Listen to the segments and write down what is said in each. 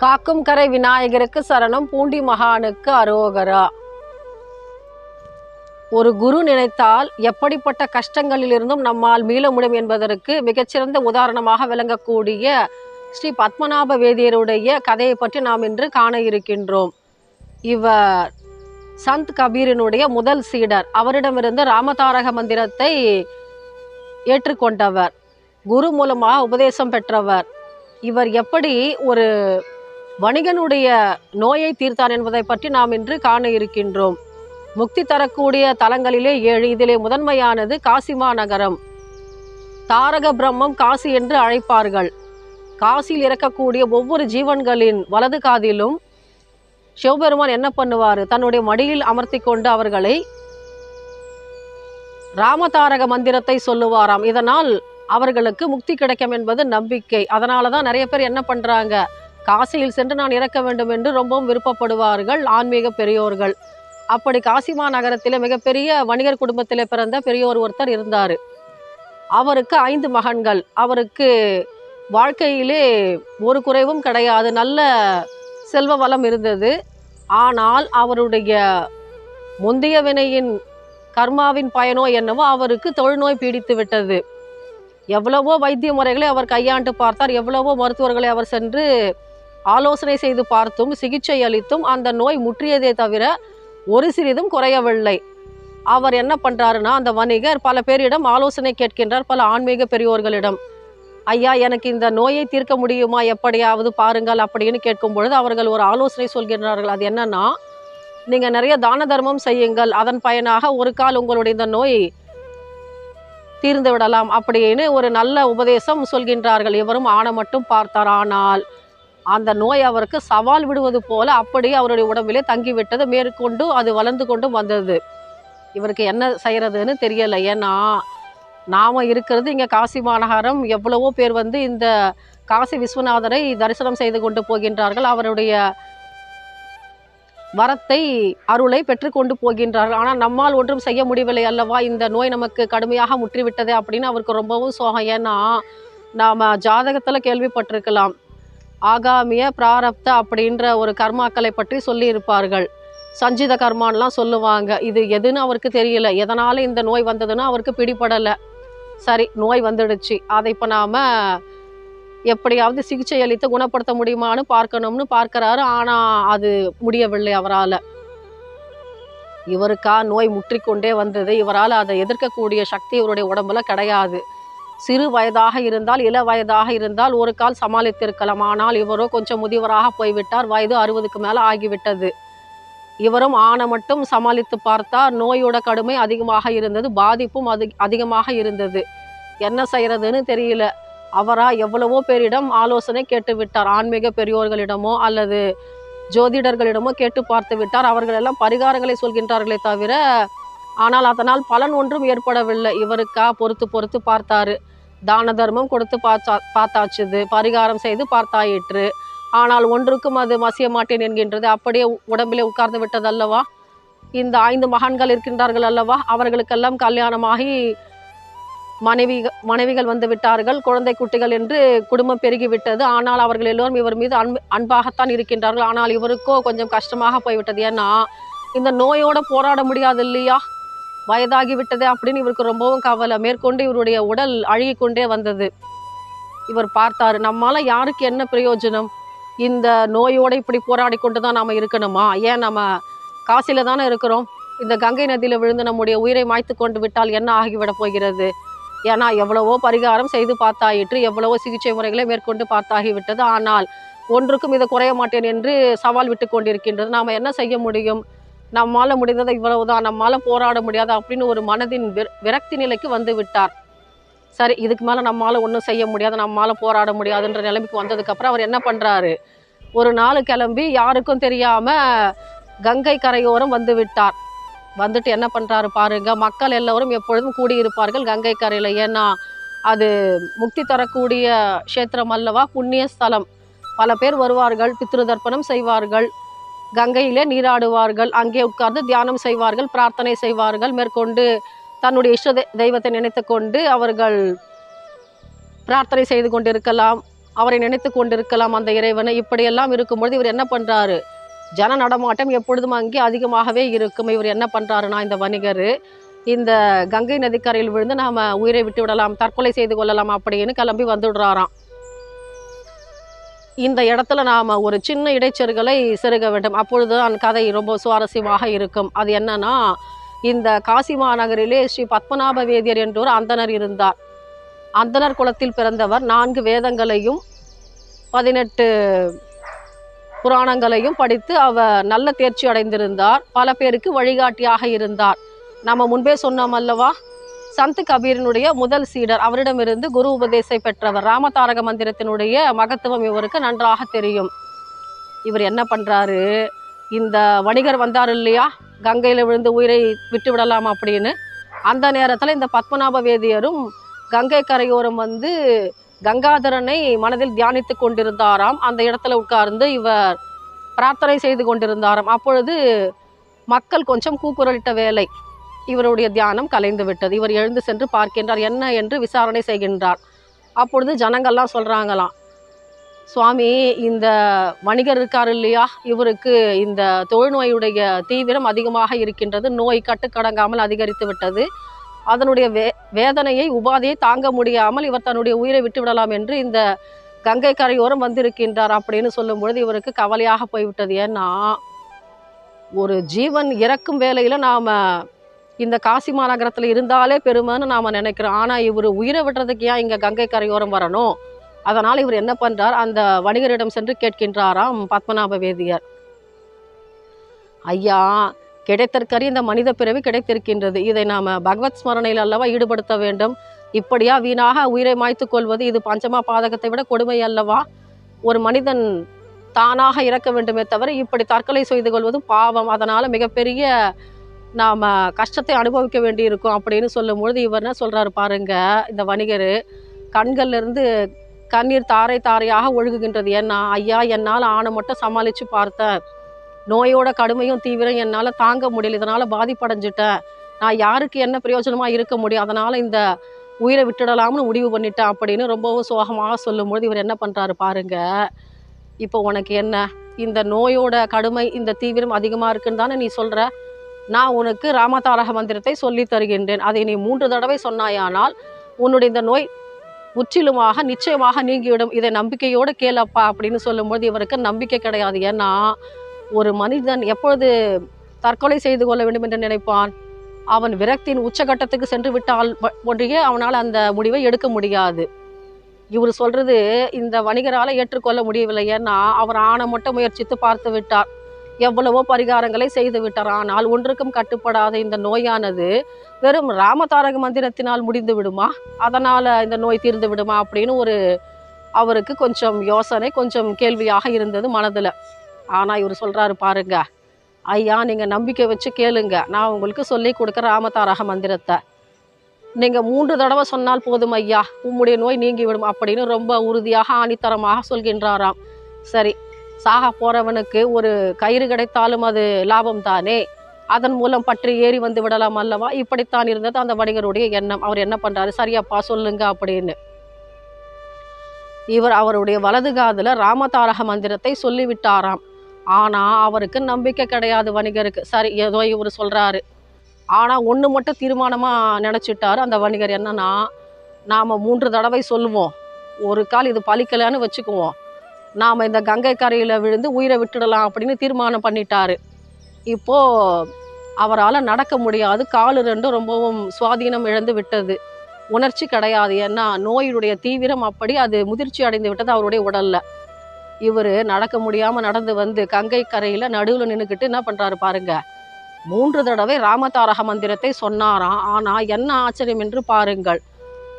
காக்கும் கரை விநாயகருக்கு சரணம் பூண்டி மகானுக்கு அரோகரா. ஒரு குரு நினைத்தால் எப்படிப்பட்ட கஷ்டங்களிலிருந்தும் நம்மால் மீள முடியும் என்பதற்கு மிகச்சிறந்த உதாரணமாக விளங்கக்கூடிய ஸ்ரீ பத்மநாப வேதியருடைய கதையை பற்றி நாம் இன்று காண இருக்கின்றோம். இவர் சந்த் கபீரினுடைய முதல் சீடர். அவரிடமிருந்து ராமதாரக மந்திரத்தை ஏற்றுக்கொண்டவர். குரு மூலமாக உபதேசம் பெற்றவர். இவர் எப்படி ஒரு வணிகனுடைய நோயை தீர்த்தான் என்பதை பற்றி நாம் இன்று காண இருக்கின்றோம். முக்தி தரக்கூடிய தலங்களிலே ஏழு இதிலே முதன்மையானது காசிமா நகரம். தாரக பிரம்மம் காசி என்று அழைப்பார்கள். காசியில் இறக்கக்கூடிய ஒவ்வொரு ஜீவன்களின் வலது காதிலும் சிவபெருமான் என்ன பண்ணுவார்? தன்னுடைய மடியில் அமர்த்தி கொண்டு அவர்களை ராமதாரக மந்திரத்தை சொல்லுவாராம். இதனால் அவர்களுக்கு முக்தி கிடைக்கும் என்பது நம்பிக்கை. அதனால தான் நிறைய பேர் என்ன பண்ணுறாங்க காசியில் சென்று நான் இறக்க வேண்டும் என்று ரொம்பவும் விருப்பப்படுவார்கள் ஆன்மீக பெரியோர்கள். அப்படி காசிமா நகரத்தில் மிகப்பெரிய வணிகர் குடும்பத்தில் பிறந்த பெரியோர் ஒருத்தர் இருந்தார். அவருக்கு ஐந்து மகன்கள். அவருக்கு வாழ்க்கையிலே ஒரு குறைவும் கிடையாது. நல்ல செல்வ வளம் இருந்தது. ஆனால் அவருடைய முந்தைய வினையின் கர்மாவின் பயனோ என்னவோ அவருக்கு தொழுநோய் பீடித்து விட்டது. எவ்வளவோ வைத்திய முறைகளை அவர் கையாண்டு பார்த்தார். எவ்வளவோ மருத்துவர்களை அவர் சென்று ஆலோசனை செய்து பார்த்தும் சிகிச்சை அளித்தும் அந்த நோய் முற்றியதே தவிர ஒரு சிறிதும் குறையவில்லை. அவர் என்ன பண்ணுறாருன்னா அந்த வணிகர் பல பேரிடம் ஆலோசனை கேட்கின்றார் பல ஆன்மீக பெரியோர்களிடம். ஐயா எனக்கு இந்த நோயை தீர்க்க முடியுமா? எப்படியாவது பாருங்கள் அப்படின்னு கேட்கும் பொழுது அவர்கள் ஒரு ஆலோசனை சொல்கின்றார்கள். அது என்னன்னா நீங்கள் நிறைய தான தர்மம் செய்யுங்கள். அதன் பயனாக ஒரு கால் உங்களுடைய இந்த நோய் தீர்ந்து விடலாம் அப்படின்னு ஒரு நல்ல உபதேசம் சொல்கின்றார்கள். இவரும் ஆணை மட்டும் பார்த்தார். ஆனால் அந்த நோய் அவருக்கு சவால் விடுவது போல அப்படியே அவருடைய உடம்பிலே தங்கிவிட்டது. மேற்கொண்டு அது வளர்ந்து கொண்டும் வந்தது. இவருக்கு என்ன செய்கிறதுன்னு தெரியலை. ஏன்னா நாம் இருக்கிறது இங்கே காசி மாநகரம். எவ்வளவோ பேர் வந்து இந்த காசி விஸ்வநாதரை தரிசனம் செய்து கொண்டு போகின்றார்கள். அவருடைய வரத்தை அருளை பெற்றுக்கொண்டு போகின்றார்கள். ஆனால் நம்மால் ஒன்றும் செய்ய முடியவில்லை அல்லவா? இந்த நோய் நமக்கு கடுமையாக முற்றிவிட்டதே அப்படின்னு அவருக்கு ரொம்பவும் சோகம். ஏன்னா நாம் ஜாதகத்தில் கேள்விப்பட்டிருக்கலாம். ஆகாமிய பிராரப்த அப்படின்ற ஒரு கர்மாக்களை பற்றி சொல்லியிருப்பார்கள். சஞ்சித கர்மான்லாம் சொல்லுவாங்க. இது எதுன்னு அவருக்கு தெரியல. எதனால் இந்த நோய் வந்ததுன்னு அவருக்கு பிடிபடலை. சரி நோய் வந்துடுச்சு. அதை இப்போ நாம் எப்படியாவது சிகிச்சை அளித்து குணப்படுத்த முடியுமான்னு பார்க்கணும்னு பார்க்குறாரு. ஆனால் அது முடியவில்லை அவரால். இவருக்கா நோய் முற்றிக்கொண்டே வந்தது. இவரால் அதை எதிர்க்கக்கூடிய சக்தி இவருடைய உடம்புல கிடையாது. சிறு வயதாக இருந்தால் இள வயதாக இருந்தால் ஒரு கால் சமாளித்திருக்கலாம். ஆனால் இவரோ கொஞ்சம் முதியவராக போய்விட்டார். வயது அறுபதுக்கு மேலே ஆகிவிட்டது. இவரும் ஆணை மட்டும் சமாளித்து பார்த்தார். நோயோட கடுமை அதிகமாக இருந்தது. பாதிப்பும் அது அதிகமாக இருந்தது. என்ன செய்யறதுன்னு தெரியல. அவரா எவ்வளவோ பேரிடம் ஆலோசனை கேட்டு விட்டார். ஆன்மீக பெரியோர்களிடமோ அல்லது ஜோதிடர்களிடமோ கேட்டு பார்த்து விட்டார். அவர்கள் எல்லாம் பரிகாரங்களை சொல்கின்றார்களே தவிர ஆனால் அதனால் பலன் ஒன்றும் ஏற்படவில்லை. இவருக்கா? பொறுத்து பொறுத்து பார்த்தாரு. தான தர்மம் கொடுத்து பார்த்தா பார்த்தாச்சுது. பரிகாரம் செய்து பார்த்தாயிற்று. ஆனால் ஒன்றுக்கும் அது மசிய மாட்டேன் என்கின்றது. அப்படியே உடம்பிலே உட்கார்ந்து விட்டதல்லவா? இந்த ஐந்து மகான்கள் இருக்கின்றார்கள் அல்லவா? அவர்களுக்கெல்லாம் கல்யாணமாகி மனைவி மனைவிகள் வந்து விட்டார்கள். குழந்தை குட்டிகள் என்று குடும்பம் பெருகிவிட்டது ஆனால் அவர்கள் எல்லோரும் இவர் மீது அன்பு அன்பாகத்தான் இருக்கின்றார்கள். ஆனால் இவருக்கோ கொஞ்சம் கஷ்டமாக போய்விட்டது. ஏன்னா இந்த நோயோட போராட முடியாது இல்லையா? வயதாகிவிட்டது அப்படின்னு இவருக்கு ரொம்பவும் கவலை. மேற்கொண்டு இவருடைய உடல் அழுகி கொண்டே வந்தது. இவர் பார்த்தாரு நம்மால யாருக்கு என்ன பிரயோஜனம்? இந்த நோயோடு இப்படி போராடி கொண்டு தான் நாம் இருக்கணுமா? ஏன் நம்ம காசில தானே இருக்கிறோம்? இந்த கங்கை நதியில் விழுந்து நம்முடைய உயிரை மாய்த்து கொண்டு விட்டால் என்ன ஆகிவிட போகிறது? ஏன்னா எவ்வளவோ பரிகாரம் செய்து பார்த்தாயிற்று எவ்வளவோ சிகிச்சை முறைகளை மேற்கொண்டு பார்த்தாகிவிட்டது. ஆனால் ஒன்றுக்கும் இதை குறைய மாட்டேன் என்று சவால் விட்டு கொண்டிருக்கின்றது. நாம் என்ன செய்ய முடியும்? நம்மால் முடிந்ததை இவ்வளவுதான் நம்மால் போராட முடியாது அப்படின்னு ஒரு மனதின் விரக்தி நிலைக்கு வந்து விட்டார். சரி இதுக்கு மேலே நம்மால் ஒன்றும் செய்ய முடியாது நம்மால் போராட முடியாதுன்ற நிலைமைக்கு வந்ததுக்கப்புறம் அவர் என்ன பண்ணுறாரு ஒரு நாள் கிளம்பி யாருக்கும் தெரியாமல் கங்கை கரையோரம் வந்து விட்டார். வந்துட்டு என்ன பண்ணுறாரு பாருங்க மக்கள் எல்லோரும் எப்பொழுதும் கூடியிருப்பார்கள் கங்கை கரையில். ஏன்னா அது முக்தி தரக்கூடிய க்ஷேத்திரம் அல்லவா? புண்ணிய ஸ்தலம். பல பேர் வருவார்கள் பித்ரு தர்ப்பணம் செய்வார்கள். கங்கையிலே நீராடுவார்கள். அங்கே உட்கார்ந்து தியானம் செய்வார்கள் பிரார்த்தனை செய்வார்கள் மேற்கொண்டு தன்னுடைய இஷ்ட தெய்வத்தை நினைத்து கொண்டு அவர்கள் பிரார்த்தனை செய்து கொண்டிருக்கலாம் அவரை நினைத்து கொண்டிருக்கலாம் அந்த இறைவனை. இப்படியெல்லாம் இருக்கும்பொழுது இவர் என்ன பண்ணுறாரு ஜன நடமாட்டம் எப்பொழுதும் அங்கே அதிகமாகவே இருக்கும். இவர் என்ன பண்ணுறாருனா இந்த வணிகர் இந்த கங்கை நதிக்கரையில் விழுந்து நாம் உயிரை விட்டு விடலாம் தற்கொலை செய்து கொள்ளலாம் அப்படின்னு கிளம்பி வந்துடுறாராம். இந்த இடத்துல நாம் ஒரு சின்ன இடைச்செருகலை செருக வேண்டும். அப்பொழுது அந்த கதை ரொம்ப சுவாரஸ்யமாக இருக்கும். அது என்னன்னா இந்த காசி மாநகரிலே ஸ்ரீ பத்மநாப வேதியர் என்ற ஒரு அந்தனர் இருந்தார். அந்தனர் குலத்தில் பிறந்தவர் நான்கு வேதங்களையும் பதினெட்டு புராணங்களையும் படித்து அவர் நல்ல தேர்ச்சி அடைந்திருந்தார். பல பேருக்கு வழிகாட்டியாக இருந்தார். நம்ம முன்பே சொன்னோம் அல்லவா? சந்த் கபீரினுடைய முதல் சீடர். அவரிடமிருந்து குரு உபதேசை பெற்றவர். ராமதாரக மந்திரத்தினுடைய மகத்துவம் இவருக்கு நன்றாக தெரியும். இவர் என்ன பண்ணுறாரு இந்த வணிகர் வந்தார் இல்லையா? கங்கையில் விழுந்து உயிரை விட்டு விடலாம் அப்படின்னு. அந்த நேரத்தில் இந்த பத்மநாப வேதியரும் கங்கை கரையோரம் வந்து கங்காதரனை மனதில் தியானித்து கொண்டிருந்தாராம். அந்த இடத்துல உட்கார்ந்து இவர் பிரார்த்தனை செய்து கொண்டிருந்தாராம். அப்பொழுது மக்கள் கொஞ்சம் கூக்குரலிட்ட வேலை. இவருடைய தியானம் கலைந்து விட்டது. இவர் எழுந்து சென்று பார்க்கின்றார். என்ன என்று விசாரணை செய்கின்றார். அப்பொழுது ஜனங்கள்லாம் சொல்கிறாங்களாம் சுவாமி இந்த வணிகர் இருக்கார் இல்லையா? இவருக்கு இந்த தொழுநோயுடைய தீவிரம் அதிகமாக இருக்கின்றது. நோய் கட்டுக்கடங்காமல் அதிகரித்து விட்டது. அதனுடைய வே வேதனையை உபாதையை தாங்க முடியாமல் இவர் தன்னுடைய உயிரை விட்டு விடலாம் என்று இந்த கங்கை கரையோரம் வந்திருக்கின்றார் அப்படின்னு சொல்லும் பொழுது இவருக்கு கவலையாக போய்விட்டது. ஏன்னா ஒரு ஜீவன் இறக்கும் வேலையில் நாம் இந்த காசி மாநகரத்தில் இருந்தாலே பெருமைன்னு நாம் நினைக்கிறோம். ஆனால் இவர் உயிரை விடுறதுக்கு ஏன் இங்கே கங்கை கரையோரம் வரணும்? அதனால் இவர் என்ன பண்ணுறார் அந்த வணிகரிடம் சென்று கேட்கின்றாராம் பத்மநாப வேதியர் ஐயா கிடைத்தற்கறி இந்த மனித பிறவி கிடைத்திருக்கின்றது. இதை நாம் பகவத் ஸ்மரணையில் அல்லவா ஈடுபடுத்த வேண்டும். இப்படியா வீணாக உயிரை மாய்த்து கொள்வது? இது பஞ்சமா பாதகத்தை விட கொடுமை அல்லவா? ஒரு மனிதன் தானாக இறக்க வேண்டுமே தவிர இப்படி தற்கொலை செய்து கொள்வது பாவம். அதனால் மிகப்பெரிய நாம் கஷ்டத்தை அனுபவிக்க வேண்டி இருக்கும் அப்படின்னு சொல்லும்பொழுது இவர் என்ன சொல்கிறாரு பாருங்கள் இந்த வணிகர் கண்கள்லேருந்து கண்ணீர் தாரை தாரையாக ஒழுகுகின்றது. ஏன்னா ஐயா என்னால் ஆணை மட்டும் சமாளித்து பார்த்தேன். நோயோட கடுமையும் தீவிரம் என்னால் தாங்க முடியல. இதனால் பாதிப்படைஞ்சிட்டேன். நான் யாருக்கு என்ன பிரயோஜனமாக இருக்க முடியும்? அதனால் இந்த உயிரை விட்டுடலாம்னு முடிவு பண்ணிட்டேன் அப்படின்னு ரொம்பவும் சோகமாக சொல்லும்பொழுது இவர் என்ன பண்ணுறாரு பாருங்கள் இப்போ உனக்கு என்ன? இந்த நோயோட கடுமை இந்த தீவிரம் அதிகமாக இருக்குன்னு தானே நீ சொல்கிற நான் உனக்கு ராமதாரக மந்திரத்தை சொல்லி தருகின்றேன். அதை நீ மூன்று தடவை சொன்னாயானால் உன்னுடைய இந்த நோய் முற்றிலுமாக நிச்சயமாக நீங்கிவிடும். இதை நம்பிக்கையோடு கேளப்பா அப்படின்னு சொல்லும்போது இவருக்கு நம்பிக்கை கிடையாது. ஏன்னா ஒரு மனிதன் எப்பொழுது தற்கொலை செய்து கொள்ள வேண்டும் என்று நினைப்பான்? அவன் விரக்தியின் உச்சகட்டத்துக்கு சென்று விட்டால் ஒன்றியே அவனால் அந்த முடிவை எடுக்க முடியாது. இவர் சொல்றது இந்த வணிகரால் ஏற்றுக்கொள்ள முடியவில்லை. ஏன்னா அவர் ஆணை மட்டும் முயற்சித்து பார்த்து விட்டார். எவ்வளவோ பரிகாரங்களை செய்து விட்டார். ஆனால் ஒன்றுக்கும் கட்டுப்படாத இந்த நோயானது வெறும் ராமதாரக மந்திரத்தினால் முடிந்து விடுமா? அதனால் இந்த நோய் தீர்ந்து விடுமா? அப்படின்னு ஒரு அவருக்கு கொஞ்சம் யோசனை கொஞ்சம் கேள்வியாக இருந்தது மனதில். ஆனால் இவர் சொல்கிறாரு பாருங்க ஐயா நீங்கள் நம்பிக்கை வச்சு கேளுங்க. நான் உங்களுக்கு சொல்லி கொடுக்குற ராமதாரக மந்திரத்தை. நீங்கள் மூன்று தடவை சொன்னால் போதும் ஐயா. உம்முடைய நோய் நீங்கிவிடும் அப்படின்னு ரொம்ப உறுதியாக ஆணித்தரமாக சொல்கின்றாராம். சரி சாக போறவனுக்கு ஒரு கயிறு கிடைத்தாலும் அது லாபம் தானே? அதன் மூலம் பற்றி ஏறி வந்து விடலாம் அல்லவா? இப்படித்தான் இருந்தது அந்த வணிகருடைய எண்ணம். அவர் என்ன பண்றாரு? சரியாப்பா சொல்லுங்க அப்படின்னு. இவர் அவருடைய வலது காதில் ராமதாரக மந்திரத்தை சொல்லிவிட்டாராம். ஆனா அவருக்கு நம்பிக்கை கிடையாது வணிகருக்கு. சரி ஏதோ இவர் சொல்றாரு. ஆனா ஒண்ணு மட்டும் தீர்மானமா நினைச்சிட்டாரு அந்த வணிகர். என்னன்னா நாம மூன்று தடவை சொல்லுவோம். ஒரு கால் இது பலிக்கலைன்னு வச்சுக்குவோம். நாம் இந்த கங்கை கரையில் விழுந்து உயிரை விட்டுடலாம் அப்படின்னு தீர்மானம் பண்ணிட்டாரு. இப்போது அவரால் நடக்க முடியாது. காலு ரெண்டும் ரொம்பவும் சுவாதீனம் இழந்து விட்டது. உணர்ச்சி கிடையாது. ஏன்னா நோயினுடைய தீவிரம் அப்படி அது முதிர்ச்சி அடைந்து விட்டது அவருடைய உடலில். இவர் நடக்க முடியாமல் நடந்து வந்து கங்கை கரையில் நடுவில் நின்றுக்கிட்டு என்ன பண்ணுறாரு பாருங்க. மூன்று தடவை ராமதாரக மந்திரத்தை சொன்னாராம். ஆனால் என்ன ஆச்சரியம் என்று பாருங்கள்.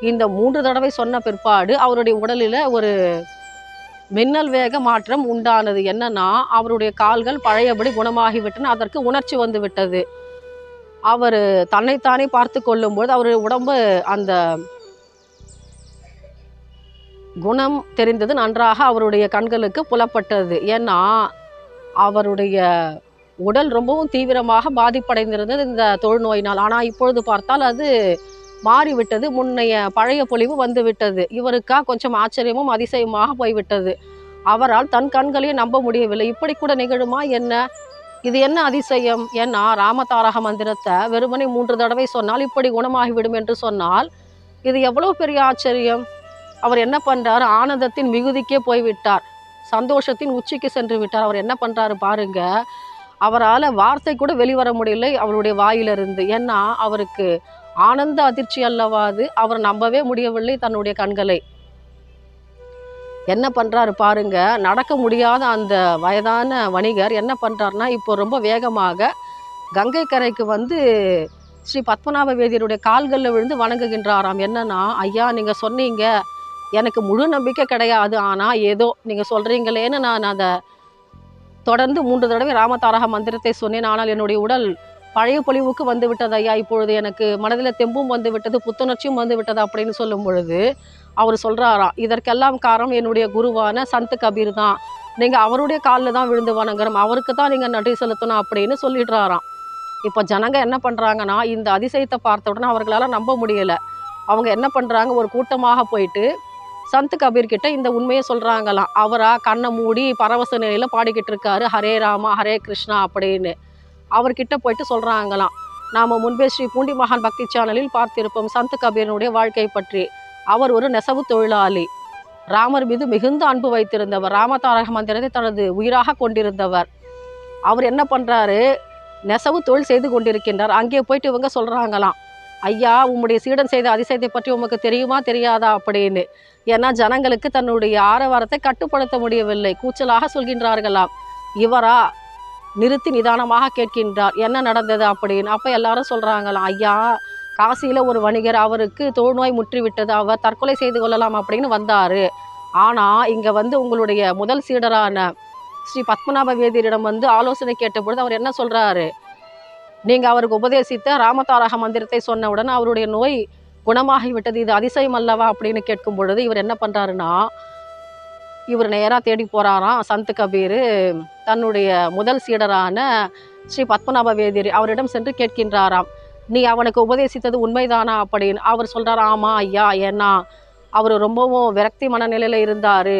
இந்த மூன்று தடவை சொன்ன பிற்பாடு அவருடைய உடலில் ஒரு மின்னல் வேக மாற்றம் உண்டானது. என்னன்னா அவருடைய கால்கள் பழையபடி குணமாகிவிட்டன அதற்கு உணர்ச்சி வந்து விட்டது அவர் தன்னைத்தானே பார்த்து கொள்ளும்போது அவருடைய உடம்பு அந்த குணம் தெரிந்தது நன்றாக அவருடைய கண்களுக்கு புலப்பட்டது. ஏன்னா அவருடைய உடல் ரொம்பவும் தீவிரமாக பாதிப்படைந்திருந்தது இந்த தொழுநோயினால். ஆனால் இப்பொழுது பார்த்தால் அது மாறிவிட்டது. முன்னைய பழைய பொலிவு வந்து விட்டது இவருக்கா கொஞ்சம் ஆச்சரியமும் அதிசயமாக போய்விட்டது. அவரால் தன் கண்களையே நம்ப முடியவில்லை. இப்படி கூட நிகழுமா என்ன? இது என்ன அதிசயம்? ஏன்னா ராமதாரக மந்திரத்தை வெறுமனை மூன்று தடவை சொன்னால் இப்படி குணமாகிவிடும் என்று சொன்னால் இது எவ்வளோ பெரிய ஆச்சரியம்? அவர் என்ன பண்ணுறாரு ஆனந்தத்தின் மிகுதிக்கே போய்விட்டார். சந்தோஷத்தின் உச்சிக்கு சென்று விட்டார். அவர் என்ன பண்ணுறாரு பாருங்க. அவரால் வார்த்தை கூட வெளிவர முடியல அவருடைய வாயிலிருந்து. ஏன்னா அவருக்கு ஆனந்த அதிர்ச்சி அல்லவா அது? அவர் நம்பவே முடியவில்லை தன்னுடைய கண்களை. என்ன பண்ணுறாரு பாருங்க நடக்க முடியாத அந்த வயதான வணிகர் என்ன பண்ணுறாருனா இப்போ ரொம்ப வேகமாக கங்கை கரைக்கு வந்து ஸ்ரீ பத்மநாப வேதியருடைய கால்களில் விழுந்து வணங்குகின்றாராம். என்னன்னா ஐயா நீங்கள் சொன்னீங்க. எனக்கு முழு நம்பிக்கை கிடையாது. ஆனால் ஏதோ நீங்கள் சொல்கிறீங்களேன்னு நான் அதை தொடர்ந்து மூன்று தடவை ராமதாரக மந்திரத்தை சொன்னேன். ஆனால் என்னுடைய உடல் பழைய பொழிவுக்கு வந்து விட்டது ஐயா. இப்பொழுது எனக்கு மனதில் தெம்பும் வந்து விட்டது புத்துணர்ச்சியும் வந்து விட்டது அப்படின்னு சொல்லும் பொழுது அவர் சொல்கிறாராம் இதற்கெல்லாம் காரணம் என்னுடைய குருவான சந்த் கபீர் தான். நீங்கள் அவருடைய காலில் தான் விழுந்து வணங்குறோம். அவருக்கு தான் நீங்கள் நன்றி செலுத்தணும் அப்படின்னு சொல்லிடுறாராம். இப்போ ஜனங்க என்ன பண்ணுறாங்கன்னா இந்த அதிசயத்தை பார்த்த உடனே அவர்களால் நம்ப முடியலை. அவங்க என்ன பண்ணுறாங்க ஒரு கூட்டமாக போயிட்டு சந்த் கபீர்கிட்ட இந்த உண்மையை சொல்கிறாங்களாம் அவரா கண்ணை மூடி பரவச நிலையில் பாடிக்கிட்டு இருக்காரு. ஹரே ராமா ஹரே கிருஷ்ணா அப்படின்னு. அவர்கிட்ட போயிட்டு சொல்கிறாங்களாம் நாம் முன்பே ஸ்ரீ பூண்டி மகான் பக்தி சேனலில் பார்த்திருப்போம் சந்த் கபீரனுடைய வாழ்க்கை பற்றி. அவர் ஒரு நெசவு தொழிலாளி. ராமர் மீது மிகுந்த அன்பு வைத்திருந்தவர். ராமதாரக மந்திரத்தை தனது உயிராக கொண்டிருந்தவர். அவர் என்ன பண்ணுறாரு நெசவு தொழில் செய்து கொண்டிருக்கின்றார். அங்கே போயிட்டு இவங்க சொல்கிறாங்களாம் ஐயா உம்முடைய சீடன் செய்த அதிசயத்தை பற்றி உமக்கு தெரியுமா தெரியாதா அப்படின்னு. ஏன்னா ஜனங்களுக்கு தன்னுடைய ஆரவாரத்தை கட்டுப்படுத்த முடியவில்லை. கூச்சலாக சொல்கின்றார்களாம். இவரா நிறுத்தி நிதானமாக கேட்கின்றார். என்ன நடந்தது? அப்படின்னு. அப்போ எல்லாரும் சொல்கிறாங்களாம் ஐயா காசியில் ஒரு வணிகர் அவருக்கு தொழுநோய் முற்றிவிட்டது. அவர் தற்கொலை செய்து கொள்ளலாம் அப்படின்னு வந்தார். ஆனால் இங்கே வந்து உங்களுடைய முதல் சீடரான ஸ்ரீ பத்மநாப வேதியரிடம் வந்து ஆலோசனை கேட்டபொழுது அவர் என்ன சொல்கிறாரு நீங்கள் அவருக்கு உபதேசித்த ராமதாரக மந்திரத்தை சொன்னவுடன் அவருடைய நோய் குணமாகிவிட்டது. இது அதிசயம் அல்லவா? அப்படின்னு கேட்கும் பொழுது இவர் என்ன பண்ணுறாருன்னா இவர் நேராக தேடி போகிறாராம் சந்த் கபீர். தன்னுடைய முதல் சீடரான ஸ்ரீ பத்மநாப வேதிரி அவரிடம் சென்று கேட்கின்றாராம். நீ அவனுக்கு உபதேசித்தது உண்மைதானா அப்படின்னு. அவர் சொல்கிறார் ஆமாம் ஐயா ஏன்னா அவர் ரொம்பவும் விரக்தி மனநிலையில் இருந்தார்.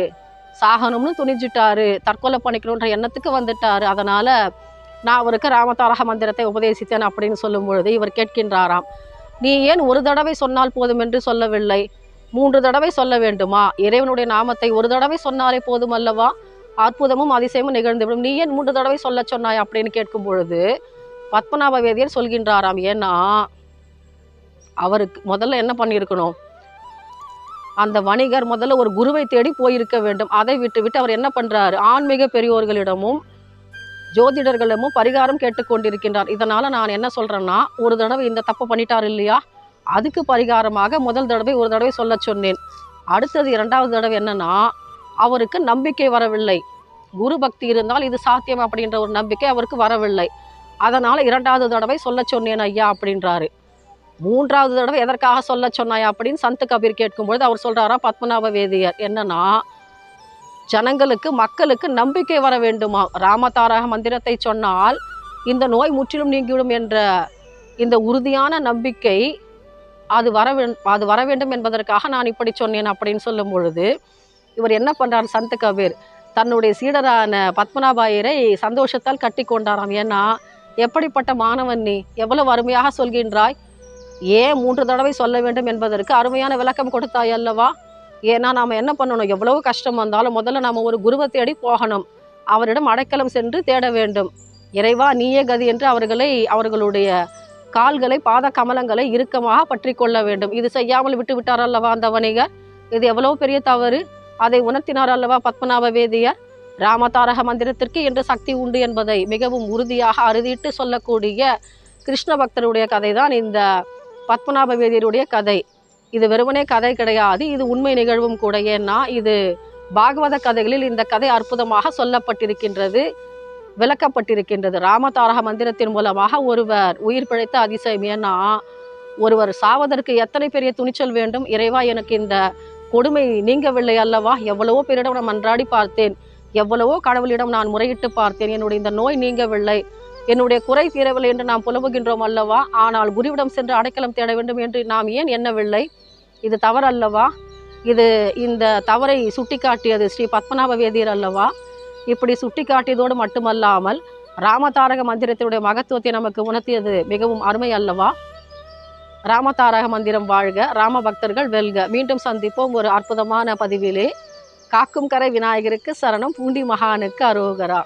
சாகணும்னு துணிஞ்சிட்டாரு. தற்கொலை பண்ணிக்கணுன்ற எண்ணத்துக்கு வந்துட்டார். அதனால் நான் அவருக்கு ராமதாரக மந்திரத்தை உபதேசித்தேன் அப்படின்னு சொல்லும் பொழுது இவர் கேட்கின்றாராம். நீ ஏன் ஒரு தடவை சொன்னால் போதும் என்று சொல்லவில்லை. மூன்று தடவை சொல்ல வேண்டுமா? இறைவனுடைய நாமத்தை ஒரு தடவை சொன்னாலே போதும் அல்லவா அற்புதமும் அதிசயமும் நிகழ்ந்துவிடும். நீ ஏன் மூன்று தடவை சொல்ல சொன்னாய் அப்படின்னு கேட்கும் பொழுது பத்மநாப வேதியர் சொல்கின்றாராம் ஏன்னா அவருக்கு முதல்ல என்ன பண்ணியிருக்கணும்? அந்த வணிகர் முதல்ல ஒரு குருவை தேடி போயிருக்க வேண்டும். அதை விட்டு விட்டு அவர் என்ன பண்றாரு? ஆன்மீக பெரியோர்களிடமும் ஜோதிடர்களிடமும் பரிகாரம் கேட்டுக்கொண்டிருக்கின்றார். இதனால நான் என்ன சொல்றேன்னா ஒரு தடவை இந்த தப்பு பண்ணிட்டார் இல்லையா? அதுக்கு பரிகாரமாக முதல் தடவை ஒரு தடவை சொல்ல சொன்னேன். அடுத்தது இரண்டாவது தடவை என்னன்னா அவருக்கு நம்பிக்கை வரவில்லை. குரு பக்தி இருந்தால் இது சாத்தியம் அப்படின்ற ஒரு நம்பிக்கை அவருக்கு வரவில்லை. அதனால் இரண்டாவது தடவை சொல்ல சொன்னேன் ஐயா அப்படின்றாரு. மூன்றாவது தடவை எதற்காக சொல்ல சொன்னாயா அப்படின்னு சந்த் கபீர் கேட்கும்பொழுது அவர் சொல்கிறாரா பத்மநாப வேதியர். என்னன்னா ஜனங்களுக்கு மக்களுக்கு நம்பிக்கை வர வேண்டுமா? ராமதாரக மந்திரத்தை சொன்னால் இந்த நோய் முற்றிலும் நீங்கிவிடும் என்ற இந்த உறுதியான நம்பிக்கை அது வர வேண் அது வர வேண்டும் என்பதற்காக நான் இப்படி சொன்னேன் அப்படின்னு சொல்லும் பொழுது இவர் என்ன பண்ணுறார் சந்த் கபீர்? தன்னுடைய சீடரான பத்மநாபாயரை சந்தோஷத்தால் கட்டி கொண்டாராம். ஏன்னா எப்படிப்பட்ட மாணவன் நீ? எவ்வளவு அருமையாக சொல்கின்றாய். ஏன் மூன்று தடவை சொல்ல வேண்டும் என்பதற்கு அருமையான விளக்கம் கொடுத்தாய் அல்லவா? ஏன்னா நாம் என்ன பண்ணணும்? எவ்வளவு கஷ்டம் வந்தாலும் முதல்ல நாம் ஒரு குருவை தேடி போகணும். அவரிடம் அடைக்கலம் சென்று தேட வேண்டும். இறைவா நீயே கதி என்று அவர்களை அவர்களுடைய கால்களை பாத கமலங்களை இறுக்கமாக பற்றி கொள்ள வேண்டும். இது செய்யாமல் விட்டு விட்டார் அல்லவா அந்த வணிகர்? இது எவ்வளவு பெரிய தவறு? அதை உணர்த்தினார் அல்லவா பத்மநாப வேதியர் ராமதாரக மந்திரத்திற்கு என்று சக்தி உண்டு என்பதை மிகவும் உறுதியாக அறுதிட்டு சொல்லக்கூடிய கிருஷ்ண பக்தருடைய கதை தான் இந்த பத்மநாப வேதியருடைய கதை. இது வெறுமனே கதை கிடையாது இது உண்மை நிகழ்வும் கூட. ஏன்னா இது பாகவத கதைகளில் இந்த கதை அற்புதமாக சொல்லப்பட்டிருக்கின்றது. விளக்கப்பட்டிருக்கின்றது. ராமதாரக மந்திரத்தின் மூலமாக ஒருவர் உயிர் பிழைத்த அதிசயம் ஏன்னா ஒருவர் சாவதற்கு எத்தனை பெரிய துணிச்சல் வேண்டும்? இறைவா எனக்கு இந்த கொடுமை நீங்கவில்லை அல்லவா? எவ்வளவோ பேரிடம் நான் மன்றாடி பார்த்தேன். எவ்வளவோ கடவுளிடம் நான் முறையிட்டு பார்த்தேன். என்னுடைய இந்த நோய் நீங்கவில்லை. என்னுடைய குறை தீரவில்லை என்று நாம் புலம்புகின்றோம் அல்லவா? ஆனால் குருவிடம் சென்று அடைக்கலம் தேட வேண்டும் என்று நாம் ஏன் எண்ணவில்லை? இது தவறு அல்லவா இது இந்த தவறை சுட்டிக்காட்டியது ஸ்ரீ பத்மநாப வேதியர் அல்லவா? இப்படி சுட்டி காட்டியதோடு மட்டுமல்லாமல் ராமதாரக மந்திரத்தினுடைய மகத்துவத்தை நமக்கு உணர்த்தியது மிகவும் அருமை அல்லவா? ராமதாரக மந்திரம் வாழ்க ராம பக்தர்கள் வெல்க. மீண்டும் சந்திப்போம் ஒரு அற்புதமான பதிவிலே. காக்கும் கரை விநாயகருக்கு சரணம் பூண்டி மகானுக்கு அரோகரா.